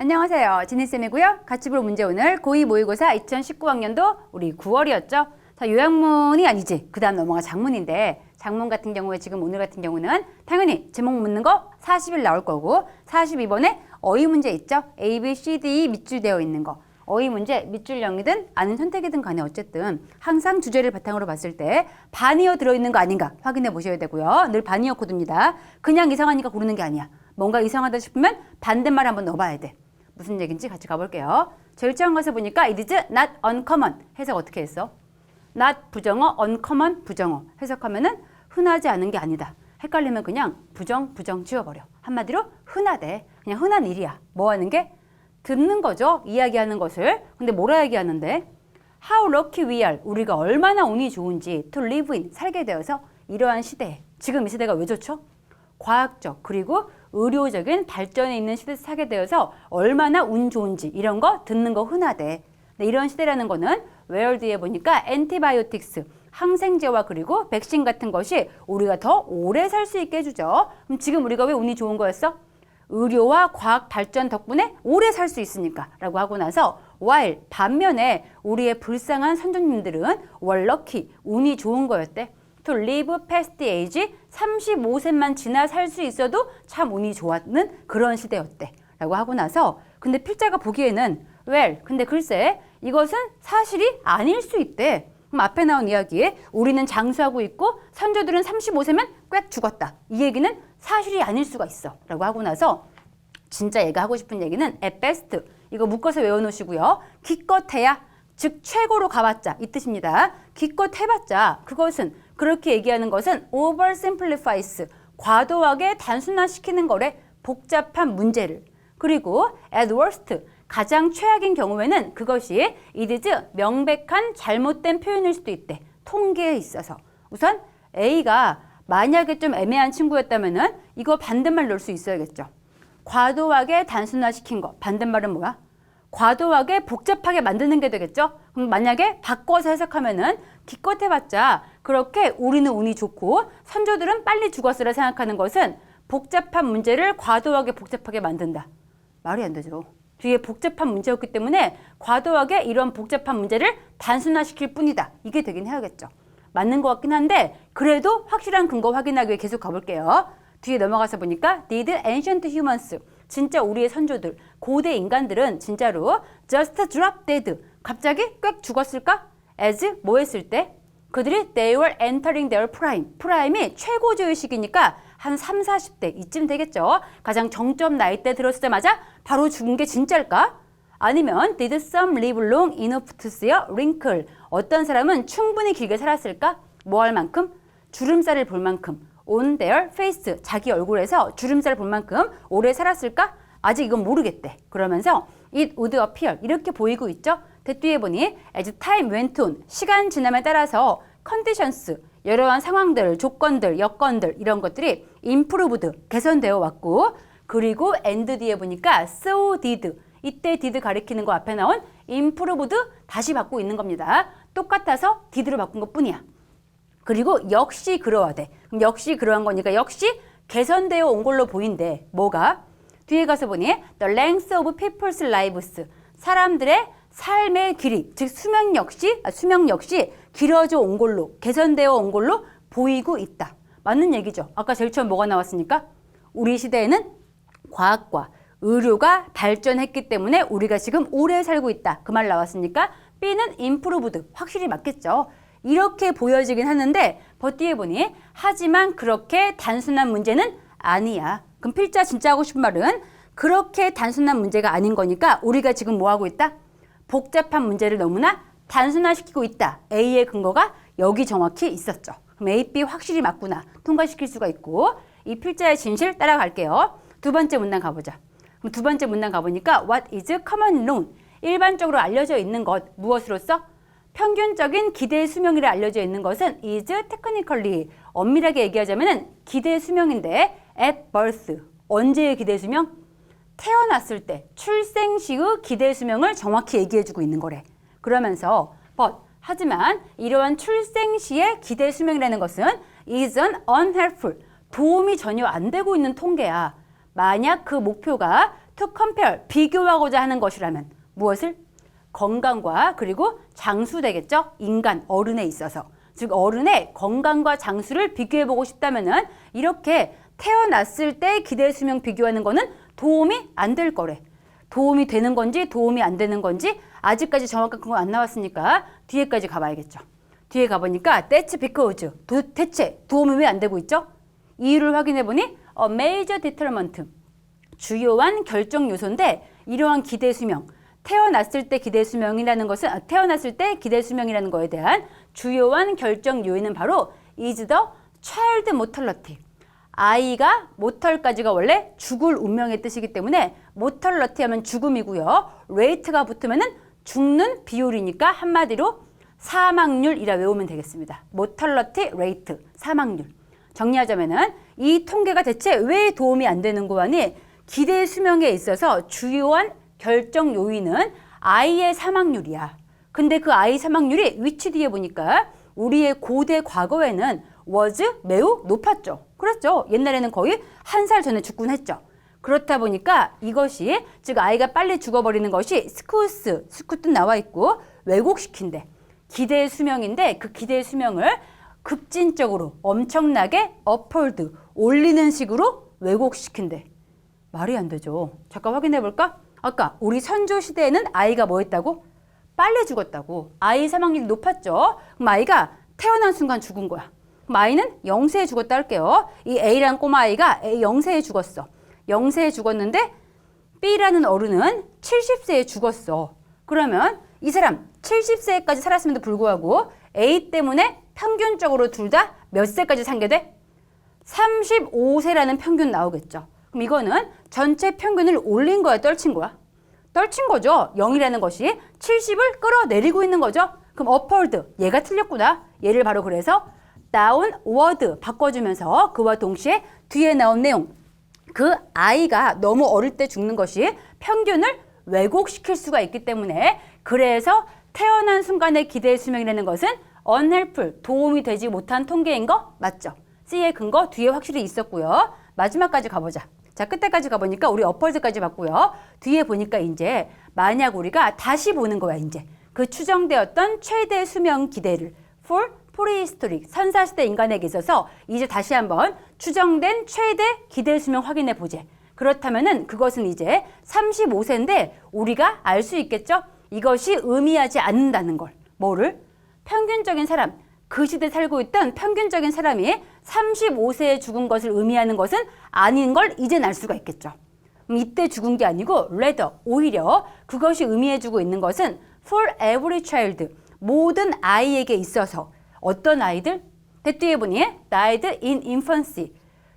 안녕하세요. 지니쌤이고요. 같이 볼 문제 오늘 고2 모의고사 2019학년도 우리 9월이었죠. 자, 요약문이 아니지. 그 다음 넘어가 장문인데 장문 같은 경우에 지금 오늘 같은 경우는 당연히 제목 묻는 거 40일 나올 거고 42번에 어휘 문제 있죠. A, B, C, D 밑줄되어 있는 거. 어휘 문제 밑줄형이든 아닌 선택이든 간에 어쨌든 항상 주제를 바탕으로 봤을 때 반이어 들어있는 거 아닌가 확인해 보셔야 되고요. 늘 반이어 코드입니다. 그냥 이상하니까 고르는 게 아니야. 뭔가 이상하다 싶으면 반대말 한번 넣어봐야 돼. 무슨 얘기인지 같이 가볼게요. 제일 처음 가서 보니까 it is not uncommon 해석 어떻게 했어? not 부정어, uncommon 부정어 해석하면은 흔하지 않은 게 아니다. 헷갈리면 그냥 부정, 부정 지워버려. 한마디로 흔하대. 그냥 흔한 일이야. 뭐 하는 게? 듣는 거죠. 이야기하는 것을. 근데 뭐라 얘기하는데? How lucky we are. 우리가 얼마나 운이 좋은지 to live in. 살게 되어서 이러한 시대에. 지금 이 시대가 왜 좋죠? 과학적 그리고 의료적인 발전에 있는 시대에 사게 되어서 얼마나 운 좋은지 이런 거 듣는 거 흔하대. 이런 시대라는 거는 뒤에 보니까 antibiotics 항생제와 그리고 백신 같은 것이 우리가 더 오래 살 수 있게 해주죠. 그럼 지금 우리가 왜 운이 좋은 거였어? 의료와 과학 발전 덕분에 오래 살 수 있으니까 라고 하고 나서 while 반면에 우리의 불쌍한 선조님들은 lucky 운이 좋은 거였대. To live past age 35세만 지나 살 수 있어도 참 운이 좋았는 그런 시대였대. 라고 하고 나서 근데 필자가 보기에는 well 근데 글쎄 이것은 사실이 아닐 수 있대. 그럼 앞에 나온 이야기에 우리는 장수하고 있고 선조들은 35세면 꽥 죽었다. 이 얘기는 사실이 아닐 수가 있어. 라고 하고 나서 진짜 얘가 하고 싶은 얘기는 at best 이거 묶어서 외워놓으시고요. 기껏해야 즉 최고로 가봤자 이 뜻입니다. 기껏 해봤자 그것은 그렇게 얘기하는 것은 oversimplifies 과도하게 단순화시키는 거래 복잡한 문제를 그리고 at worst 가장 최악인 경우에는 그것이 it is 명백한 잘못된 표현일 수도 있대. 통계에 있어서 우선 A가 만약에 좀 애매한 친구였다면은 이거 반대말 넣을 수 있어야겠죠. 과도하게 단순화시킨 거 반대말은 뭐야? 과도하게 복잡하게 만드는 게 되겠죠? 그럼 만약에 바꿔서 해석하면은 기껏 해봤자 그렇게 우리는 운이 좋고 선조들은 빨리 죽었으라 생각하는 것은 복잡한 문제를 과도하게 복잡하게 만든다. 말이 안 되죠. 뒤에 복잡한 문제였기 때문에 과도하게 이런 복잡한 문제를 단순화시킬 뿐이다. 이게 되긴 해야겠죠. 맞는 것 같긴 한데 그래도 확실한 근거 확인하기 위해 계속 가볼게요. 뒤에 넘어가서 보니까 did ancient humans 진짜 우리의 선조들 고대 인간들은 진짜로 just drop dead 갑자기 꽥 죽었을까? as 뭐 했을 때? 그들이 they were entering their prime 프라임이 최고조의 시기니까 한 3, 40대 이쯤 되겠죠. 가장 정점 나이 때 들었을 때마자 바로 죽은 게 진짜일까? 아니면 did some live long enough to see a wrinkle 어떤 사람은 충분히 길게 살았을까? 뭐 할 만큼? 주름살을 볼 만큼 on their face 자기 얼굴에서 주름살을 볼 만큼 오래 살았을까? 아직 이건 모르겠대. 그러면서 it would appear 이렇게 보이고 있죠. 대뒤에 보니 as time went on 시간 지남에 따라서 conditions 여러한 상황들, 조건들, 여건들 이런 것들이 improved 개선되어 왔고 그리고 and 뒤에 보니까 so did 이때 did 가리키는 거 앞에 나온 improved 다시 받고 있는 겁니다. 똑같아서 did로 바꾼 것 뿐이야. 그리고 역시 그러하대. 그럼 역시 그러한 거니까 역시 개선되어 온 걸로 보인대. 뭐가? 뒤에 가서 보니 the length of people's lives 사람들의 삶의 길이 즉 수명 역시 아, 수명 역시 길어져 온 걸로 개선되어 온 걸로 보이고 있다. 맞는 얘기죠. 아까 제일 처음 뭐가 나왔습니까? 우리 시대에는 과학과 의료가 발전했기 때문에 우리가 지금 오래 살고 있다. 그 말 나왔으니까 B는 improved 확실히 맞겠죠. 이렇게 보여지긴 하는데 버티에 보니 하지만 그렇게 단순한 문제는 아니야. 그럼 필자 진짜 하고 싶은 말은 그렇게 단순한 문제가 아닌 거니까 우리가 지금 뭐 하고 있다? 복잡한 문제를 너무나 단순화시키고 있다. A의 근거가 여기 정확히 있었죠. 그럼 A, B 확실히 맞구나. 통과시킬 수가 있고 이 필자의 진실 따라갈게요. 두 번째 문단 가보자. 그럼 두 번째 문단 가보니까 What is common known? 일반적으로 알려져 있는 것 무엇으로서? 평균적인 기대 수명이라 알려져 있는 것은 is technically 엄밀하게 얘기하자면은 기대 수명인데 at birth 언제의 기대 수명? 태어났을 때 출생 시의 기대 수명을 정확히 얘기해주고 있는 거래. 그러면서 but 하지만 이러한 출생 시의 기대 수명이라는 것은 is an unhelpful 도움이 전혀 안 되고 있는 통계야. 만약 그 목표가 to compare 비교하고자 하는 것이라면 무엇을 건강과 그리고 장수 되겠죠? 인간 어른에 있어서 즉 어른의 건강과 장수를 비교해 보고 싶다면은 이렇게 태어났을 때 기대 수명 비교하는 거는 도움이 안 될 거래. 도움이 되는 건지 도움이 안 되는 건지 아직까지 정확한 건 안 나왔으니까 뒤에까지 가봐야겠죠. 뒤에 가보니까 that's because 도대체 도움이 왜 안 되고 있죠? 이유를 확인해 보니 a major determinant 주요한 결정 요소인데 이러한 기대 수명 태어났을 때 기대 수명이라는 것은 아, 태어났을 때 기대 수명이라는 거에 대한 주요한 결정 요인은 바로 is the child mortality 아이가 모털까지가 원래 죽을 운명의 뜻이기 때문에 모털러티 하면 죽음이고요. 레이트가 붙으면은 죽는 비율이니까 한마디로 사망률이라 외우면 되겠습니다. 모털러티 레이트 사망률. 정리하자면은 이 통계가 대체 왜 도움이 안 되는 거 아니 기대 수명에 있어서 주요한 결정 요인은 아이의 사망률이야. 근데 그 아이 사망률이 위치 뒤에 보니까 우리의 고대 과거에는 was 매우 높았죠. 그렇죠. 옛날에는 거의 한 살 전에 죽곤 했죠. 그렇다 보니까 이것이 즉 아이가 빨리 죽어버리는 것이 스쿠스, 스쿠트 나와 있고 왜곡시킨대. 기대 수명인데 그 기대 수명을 급진적으로 엄청나게 어폴드 올리는 식으로 왜곡시킨대. 말이 안 되죠. 잠깐 확인해 볼까? 아까 우리 선조 시대에는 아이가 뭐 했다고? 빨리 죽었다고. 아이 사망률이 높았죠. 그럼 아이가 태어난 순간 죽은 거야. 아이는 영세에 죽었다 할게요. 이 A라는 꼬마 아이가 영세에 죽었어. 영세에 죽었는데 B라는 어른은 70세에 죽었어. 그러면 이 사람 70세까지 살았음에도 불구하고 A 때문에 평균적으로 둘 다 몇 세까지 산게 돼? 35세라는 평균 나오겠죠. 그럼 이거는 전체 평균을 올린 거야, 떨친 거야? 떨친 거죠. 0이라는 것이 70을 끌어내리고 있는 거죠. 그럼 upward, 얘가 틀렸구나. 얘를 바로 그래서 downward 바꿔주면서 그와 동시에 뒤에 나온 내용. 그 아이가 너무 어릴 때 죽는 것이 평균을 왜곡시킬 수가 있기 때문에 그래서 태어난 순간의 기대 수명이라는 것은 unhelpful, 도움이 되지 못한 통계인 거 맞죠? C의 근거 뒤에 확실히 있었고요. 마지막까지 가보자. 자, 끝에까지 가보니까 우리 어펄즈까지 봤고요. 뒤에 보니까 이제 만약 우리가 다시 보는 거야, 이제. 그 추정되었던 최대 수명 기대를 for prehistoric, 선사시대 인간에게 있어서 이제 다시 한번 추정된 최대 기대 수명 확인해 보재. 그렇다면은 그것은 이제 35세인데 우리가 알 수 있겠죠? 이것이 의미하지 않는다는 걸. 뭐를? 평균적인 사람, 그 시대 살고 있던 평균적인 사람이 35세에 죽은 것을 의미하는 것은 아닌 걸 이젠 알 수가 있겠죠. 그럼 이때 죽은 게 아니고 rather 오히려 그것이 의미해주고 있는 것은 for every child 모든 아이에게 있어서 어떤 아이들? 보니 died in infancy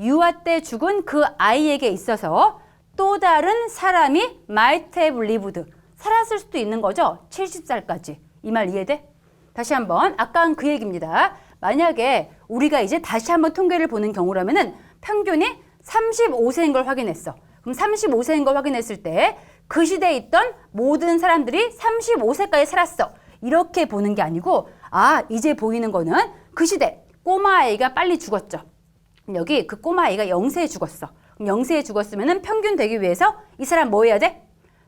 유아 때 죽은 그 아이에게 있어서 또 다른 사람이 might have lived 살았을 수도 있는 거죠. 70살까지. 이 말 이해돼? 다시 한번 아까 한 그 얘기입니다. 만약에 우리가 이제 다시 한번 통계를 보는 경우라면은 평균이 35세인 걸 확인했어. 그럼 35세인 걸 확인했을 때 그 시대에 있던 모든 사람들이 35세까지 살았어. 이렇게 보는 게 아니고 아 이제 보이는 거는 그 시대 꼬마 아이가 빨리 죽었죠. 여기 그 꼬마 아이가 영세에 죽었어. 그럼 영세에 죽었으면은 평균 되기 위해서 이 사람 뭐 해야 돼?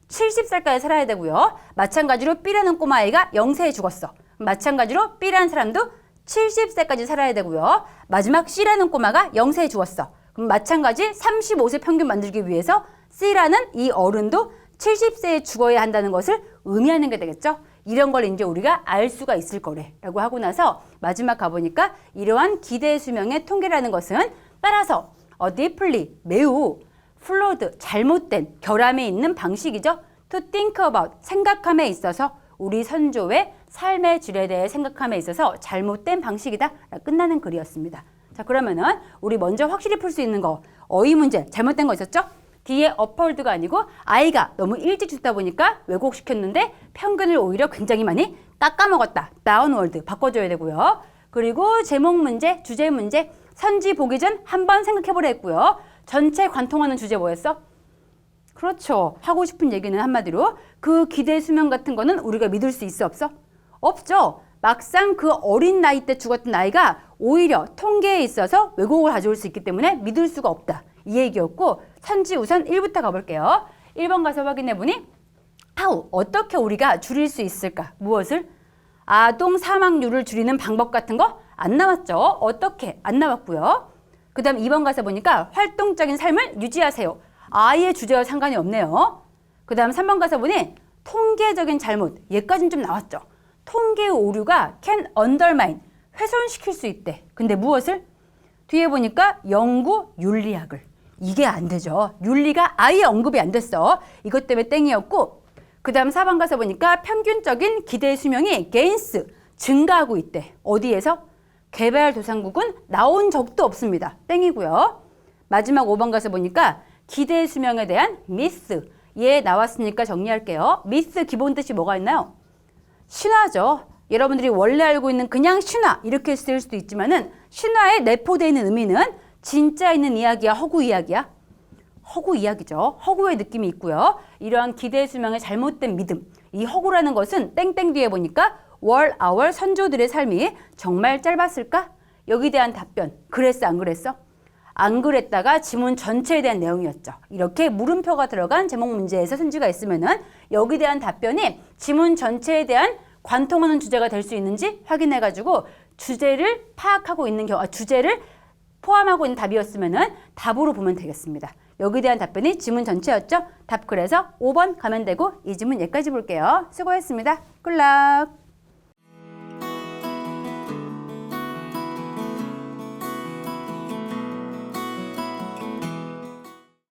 70살까지 살아야 되고요. 마찬가지로 B라는 꼬마 아이가 영세에 죽었어. 마찬가지로 B라는 사람도 70세까지 살아야 되고요. 마지막 C라는 꼬마가 영세에 죽었어. 그럼 마찬가지 35세 평균 만들기 위해서 C라는 이 어른도 70세에 죽어야 한다는 것을 의미하는 게 되겠죠. 이런 걸 이제 우리가 알 수가 있을 거래라고 하고 나서 마지막 가보니까 이러한 기대 수명의 통계라는 것은 따라서 어 deeply 매우 flawed 잘못된 결함에 있는 방식이죠. to think about 생각함에 있어서 우리 선조의 삶의 질에 대해 생각함에 있어서 잘못된 방식이다. 끝나는 글이었습니다. 자 그러면은 우리 먼저 확실히 풀 수 있는 거 어휘 문제 잘못된 거 있었죠? 뒤에 upward가 아니고 아이가 너무 일찍 죽다 보니까 왜곡시켰는데 평균을 오히려 굉장히 많이 깎아먹었다. downward 바꿔줘야 되고요. 그리고 제목 문제, 주제 문제 선지 보기 전 한 번 생각해보려 했고요. 전체 관통하는 주제 뭐였어? 그렇죠. 하고 싶은 얘기는 한마디로 그 기대 수명 같은 거는 우리가 믿을 수 있어 없어? 없죠. 막상 그 어린 나이 때 죽었던 아이가 오히려 통계에 있어서 왜곡을 가져올 수 있기 때문에 믿을 수가 없다. 이 얘기였고 선지 우선 1부터 가볼게요. 1번 가서 확인해 보니 아우 어떻게 우리가 줄일 수 있을까? 무엇을? 아동 사망률을 줄이는 방법 같은 거 안 나왔죠? 어떻게? 안 나왔고요. 그 다음 2번 가서 보니까 활동적인 삶을 유지하세요. 아예 주제와 상관이 없네요. 그 다음 3번 가서 보니 통계적인 잘못. 얘까지는 좀 나왔죠. 통계 오류가 can undermine. 훼손시킬 수 있대. 근데 무엇을? 뒤에 보니까 연구 윤리학을. 이게 안 되죠. 윤리가 아예 언급이 안 됐어. 이것 때문에 땡이었고 그 다음 4번 가서 보니까 평균적인 기대 수명이 게인스 증가하고 있대. 어디에서? 개발도상국은 나온 적도 없습니다. 땡이고요. 마지막 5번 가서 보니까 기대 수명에 대한 미스. 얘 나왔으니까 정리할게요. 미스 기본 뜻이 뭐가 있나요? 신화죠. 여러분들이 원래 알고 있는 그냥 신화 이렇게 쓸 수도 있지만은 신화에 내포되어 있는 의미는 진짜 있는 이야기야, 허구 이야기야? 허구 이야기죠. 허구의 느낌이 있고요. 이러한 기대 수명의 잘못된 믿음. 이 허구라는 것은 땡땡 뒤에 보니까 월, 아월 선조들의 삶이 정말 짧았을까? 여기 대한 답변. 그랬어, 안 그랬어? 안 그랬다가 지문 전체에 대한 내용이었죠. 이렇게 물음표가 들어간 제목 문제에서 선지가 있으면은 여기 대한 답변이 지문 전체에 대한 관통하는 주제가 될 수 있는지 확인해 가지고 주제를 파악하고 있는 경우, 아, 주제를 포함하고 있는 답이었으면은 답으로 보면 되겠습니다. 여기 대한 답변이 지문 전체였죠. 답 그래서 5번 가면 되고 이 지문 여기까지 볼게요. 수고했습니다. 굿락.